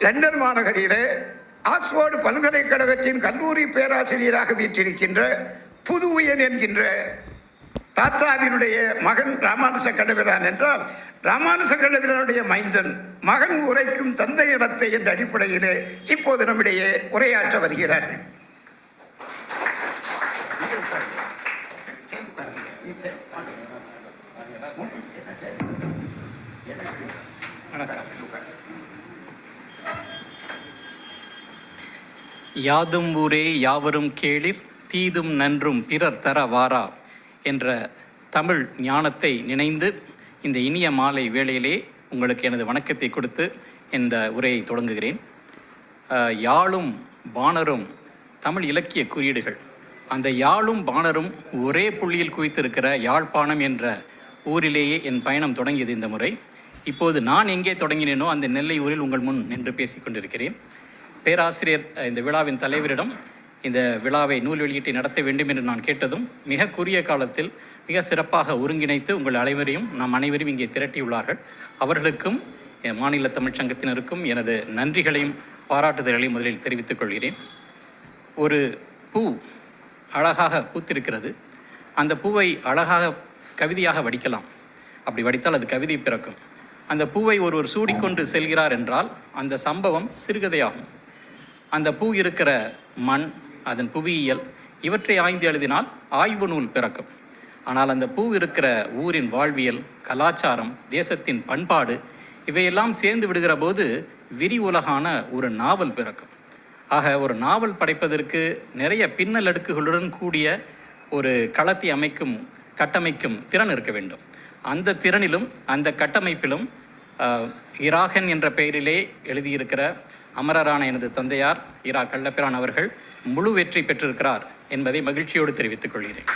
London மாநகரிலே Oxford பல்கலைக்கழகத்தின் கல்லூரி பேராசிரியராக வீற்றிருக்கின்ற புதுவுயன் என்கின்ற தாத்தாவினுடைய மகன் ராமானுச கண்டபிரான் என்றால் ராமானுச கண்டபிரானுடைய மைந்தன் மகன் உரைக்கும் தந்தை இடத்தை என்ற அடிப்படையிலே இப்போது நம்மிடையே உரையாற்ற வருகிறார். யாதும் ஊரே யாவரும் கேளிர் தீதும் நன்றும் பிறர் தர வாரா என்ற தமிழ் ஞானத்தை நினைந்து இந்த இனிய மாலை வேளையிலே உங்களுக்கு எனது வணக்கத்தை கொடுத்து இந்த உரையை தொடங்குகிறேன். யாழும் பாணரும் தமிழ் இலக்கிய குறியீடுகள். அந்த யாழும் பாணரும் ஒரே புள்ளியில் குவித்திருக்கிற யாழ்ப்பாணம் என்ற ஊரிலேயே என் பயணம் தொடங்கியது இந்த முறை. இப்போது நான் எங்கே தொடங்கினேனோ அந்த நெல்லை ஊரில் உங்கள் முன் நின்று பேசிக்கொண்டிருக்கிறேன். பேராசிரியர் இந்த விழாவின் தலைவரிடம் இந்த விழாவை நூல் வெளியீட்டை நடத்த வேண்டும் என்று நான் கேட்டதும் மிக குறுகிய காலத்தில் மிக சிறப்பாக ஒருங்கிணைத்து உங்கள் அனைவரையும் நாம் அனைவரும் இங்கே திரட்டியுள்ளார்கள். அவர்களுக்கும் என் மாநில தமிழ்ச் சங்கத்தினருக்கும் எனது நன்றிகளையும் பாராட்டுதல்களையும் முதலில் தெரிவித்துக் கொள்கிறேன். ஒரு பூ அழகாக பூத்திருக்கிறது. அந்த பூவை அழகாக கவிதையாக வடிக்கலாம். அப்படி வடித்தால் அது கவிதை பிறக்கும். அந்த பூவை ஒருவர் சூடிக்கொண்டு செல்கிறார் என்றால் அந்த சம்பவம் சிறுகதையாகும். அந்த பூ இருக்கிற மண் அதன் புவியியல் இவற்றை ஆய்ந்து எழுதினால் ஆய்வு நூல் பிறக்கும். ஆனால் அந்த பூ இருக்கிற ஊரின் வாழ்வியல் கலாச்சாரம் தேசத்தின் பண்பாடு இவையெல்லாம் சேர்ந்து விடுகிற போது விரி உலகான ஒரு நாவல் பிறக்கும். ஆக ஒரு நாவல் படைப்பதற்கு நிறைய பின்னல் அடுக்குகளுடன் கூடிய ஒரு களத்தை அமைக்கும் கட்டமைக்கும் திறன் இருக்க வேண்டும். அந்த திறனிலும் அந்த கட்டமைப்பிலும் இராகன் என்ற பெயரிலே எழுதியிருக்கிற அமரரான எனது தந்தையார் இரா கள்ளப்பிரான் அவர்கள் முழு வெற்றி பெற்றிருக்கிறார் என்பதை மகிழ்ச்சியோடு தெரிவித்துக் கொள்கிறேன்.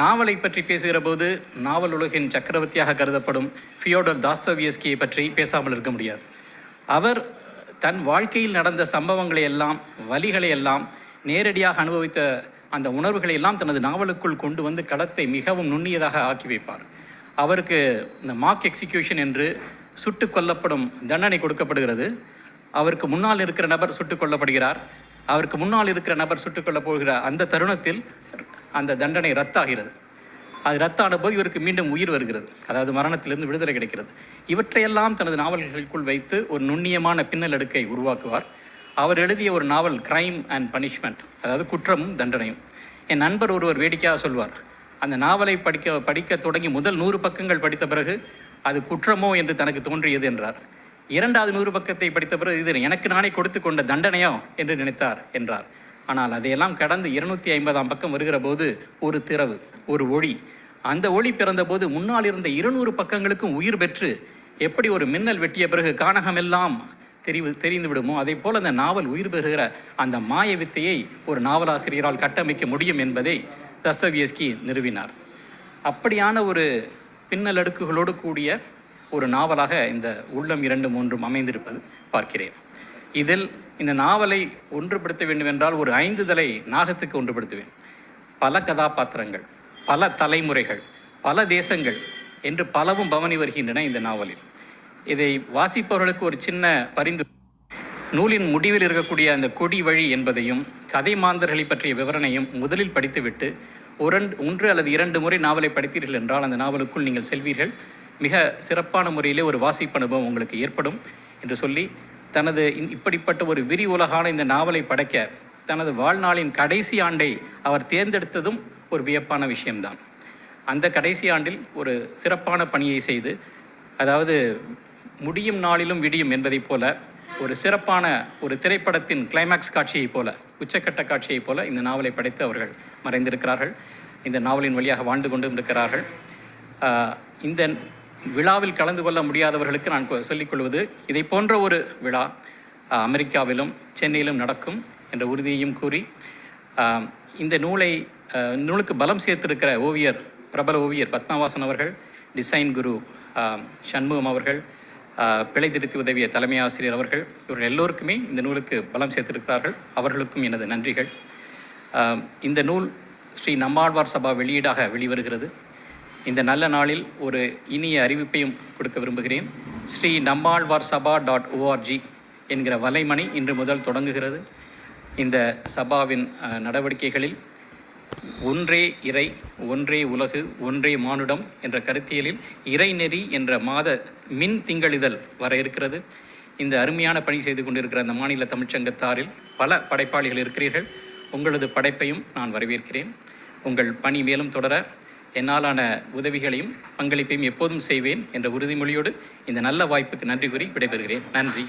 நாவலை பற்றி பேசுகிற போது நாவல் உலகின் சக்கரவர்த்தியாக கருதப்படும் ஃபியோடர் தாஸ்தோவியஸ்கியை பற்றி பேசாமல் இருக்க முடியாது. அவர் தன் வாழ்க்கையில் நடந்த சம்பவங்களை எல்லாம் வலிகளை எல்லாம் நேரடியாக அனுபவித்த அந்த உணர்வுகளை எல்லாம் தனது நாவலுக்குள் கொண்டு வந்து களத்தை மிகவும் நுண்ணியதாக ஆக்கி வைப்பார். அவருக்கு இந்த மாக் எக்ஸிக்யூஷன் என்று சுட்டு கொல்லப்படும் தண்டனை கொடுக்கப்படுகிறது. அவருக்கு முன்னால் இருக்கிற நபர் சுட்டுக் கொல்லப்படுகிறார் அவருக்கு முன்னால் இருக்கிற நபர் சுட்டுக் கொல்லப் போகிறார் அந்த தருணத்தில் அந்த தண்டனை ரத்தாகிறது. அது ரத்தான போது இவருக்கு மீண்டும் உயிர் வருகிறது. அதாவது மரணத்திலிருந்து விடுதலை கிடைக்கிறது. இவற்றையெல்லாம் தனது நாவல்களுக்குள் வைத்து ஒரு நுண்ணியமான பின்னல் அடுக்கை உருவாக்குவார். அவர் எழுதிய ஒரு நாவல் கிரைம் அண்ட் பனிஷ்மெண்ட் அதாவது குற்றமும் தண்டனையும். என் நண்பர் ஒருவர் வேடிக்கையாக சொல்வார் அந்த நாவலை படிக்க படிக்க தொடங்கி முதல் நூறு பக்கங்கள் படித்த பிறகு அது குற்றமோ என்று தனக்கு தோன்றியது என்றார். இரண்டாவது நூறு பக்கத்தை படித்த பிறகு இது எனக்கு நானே கொடுத்து கொண்ட தண்டனையோ என்று நினைத்தார் என்றார். ஆனால் அதையெல்லாம் கடந்து இருநூற்றி ஐம்பதாம் பக்கம் வருகிற போது ஒரு திறவு ஒரு ஒளி. அந்த ஒளி பிறந்தபோது முன்னால் இருந்த இருநூறு பக்கங்களுக்கும் உயிர் பெற்று எப்படி ஒரு மின்னல் வெட்டிய பிறகு கானகமெல்லாம் தெரிவு தெரிந்து விடுமோ அதே போல் அந்த நாவல் உயிர் பெறுகிற அந்த மாய வித்தையை ஒரு நாவலாசிரியரால் கட்டமைக்க முடியும் என்பதை தஸ்தவியஸ்கி நிறுவினார். அப்படியான ஒரு பின்னல் அடுக்குகளோடு கூடிய ஒரு நாவலாக இந்த உள்ளம் இரண்டு மூன்றும் அமைந்திருப்பது பார்க்கிறேன். இதில் இந்த நாவலை ஒன்றுபடுத்த வேண்டுமென்றால் ஒரு ஐந்து தலை நாகத்துக்கு ஒன்றுபடுத்துவேன். பல கதாபாத்திரங்கள் பல தலைமுறைகள் பல தேசங்கள் என்று பலவும் பவனி வருகின்றன இந்த நாவலில். இதை வாசிப்பவர்களுக்கு ஒரு சின்ன பரிந்து நூலின் முடிவில் இருக்கக்கூடிய அந்த கொடி வழி என்பதையும் கதை மாந்தர்களை பற்றிய விவரணையும் முதலில் படித்துவிட்டு ஒரண்டு ஒன்று அல்லது இரண்டு முறை நாவலை படித்தீர்கள் என்றால் அந்த நாவலுக்குள் நீங்கள் செல்வீர்கள். மிக சிறப்பான முறையிலே ஒரு வாசிப்பு அனுபவம் உங்களுக்கு ஏற்படும் என்று சொல்லி தனது இப்படிப்பட்ட ஒரு விரி உலகான இந்த நாவலை படைக்க தனது வாழ்நாளின் கடைசி ஆண்டை அவர் தேர்ந்தெடுத்ததும் ஒரு வியப்பான விஷயம்தான். அந்த கடைசி ஆண்டில் ஒரு சிறப்பான பணியை செய்து அதாவது முடியும் நாளிலும் விடியும் என்பதைப் போல ஒரு சிறப்பான ஒரு திரைப்படத்தின் கிளைமாக்ஸ் காட்சியைப் போல உச்சக்கட்ட காட்சியைப் போல இந்த நாவலை படைத்து அவர்கள் மறைந்திருக்கிறார்கள். இந்த நாவலின் வழியாக வாழ்ந்து கொண்டும் இருக்கிறார்கள் இந்த விழாவில் கலந்து கொள்ள முடியாதவர்களுக்கு நான் சொல்லிக்கொள்வது சொல்லிக் கொள்வது இதை போன்ற ஒரு விழா அமெரிக்காவிலும் சென்னையிலும் நடக்கும் என்ற உறுதியையும் கூறி இந்த நூலை நூலுக்கு பலம் சேர்த்திருக்கிற ஓவியர் பிரபல ஓவியர் பத்மவாசன் அவர்கள் டிசைன் குரு சண்முகம் அவர்கள் பிழை திருத்தி உதவிய தலைமை ஆசிரியர் அவர்கள் இவர்கள் எல்லோருக்குமே இந்த நூலுக்கு பலம் சேர்த்திருக்கிறார்கள். அவர்களுக்கும் எனது நன்றிகள். இந்த நூல் ஸ்ரீ நம்மாழ்வார் சபா வெளியீடாக வெளிவருகிறது. இந்த நல்ல நாளில் ஒரு இனிய அறிவிப்பையும் கொடுக்க விரும்புகிறேன். ஸ்ரீ நம்மாழ்வார் சபா டாட் ஓஆர்ஜி என்கிற வலைமணி இன்று முதல் தொடங்குகிறது. இந்த சபாவின் நடவடிக்கைகளில் ஒன்றே இறை ஒன்றே உலகு ஒன்றே மானுடம் என்ற கருத்தியலில் இறைநெறி என்ற மாத மின் திங்களிதழ் வர இருக்கிறது. இந்த அருமையான பணி செய்து கொண்டிருக்கிற அந்த மாநில தமிழ்ச்சங்கத்தாரில் பல படைப்பாளிகள் இருக்கிறீர்கள். உங்களது படைப்பையும் நான் வரவேற்கிறேன். உங்கள் பணி மேலும் தொடர என்னாலான உதவிகளையும் பங்களிப்பையும் எப்போதும் செய்வேன் என்ற உறுதிமொழியோடு இந்த நல்ல வாய்ப்புக்கு நன்றி கூறி விடைபெறுகிறேன். நன்றி.